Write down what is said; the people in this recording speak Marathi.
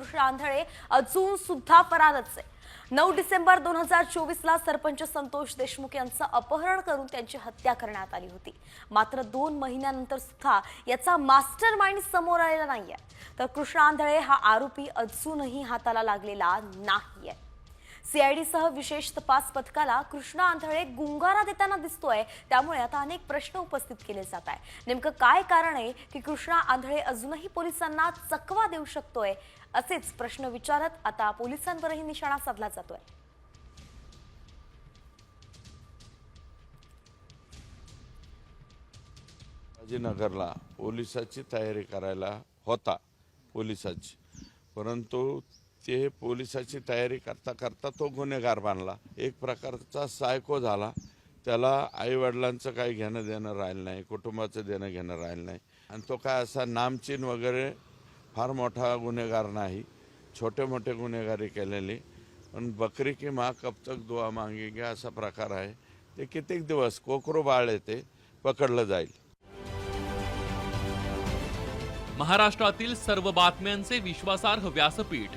कृष्ण आंधळे अजून सुद्धा फरारच आहे. नऊ डिसेंबर दोन हजार चोवीसला सरपंच संतोष देशमुख यांचं अपहरण करून त्यांची हत्या करण्यात आली होती. मात्र दोन महिन्यानंतर सुद्धा याचा मास्टर माइंड समोर आलेला नाहीये. तर कृष्ण आंधळे हा आरोपी अजूनही हाताला लागलेला नाहीये. सीआयडीसह विशेष तपास पथकाला कृष्णा आंधळे गुंगारा देताना दिसतोय. त्यामुळे आता अनेक प्रश्न उपस्थित केले जात आहे नेमकं काय कारण आहे की कृष्णा आंधळे अजूनही पोलिसांना चकवा देऊ शकतोय? असेच प्रश्न विचारत आता पोलिसांवरही निशाणा साधला जातोय. नगरला पोलिसाची तयारी करायला होता पोलिसाची. परंतु ते पोलिसाची तयारी करता करता तो गुन्हेगार बांधला एक प्रकारचा सायको झाला. त्याला आईवडिलांचं काही घेणं देणं राहिलं नाही कुटुंबाचं देणं घेणं राहिलं नाही. आणि तो काय असा नामचीन वगैरे फार मोठा गुन्हेगार नाही. छोटे मोठे गुन्हेगारी केलेली. पण बकरी की मा कब तक दुआ घ्या असा प्रकार आहे. ते कित्येक दिवस कोकरू बाळ येते पकडलं जाईल. महाराष्ट्रातील सर्व बातम्यांचे विश्वासार्ह व्यासपीठ.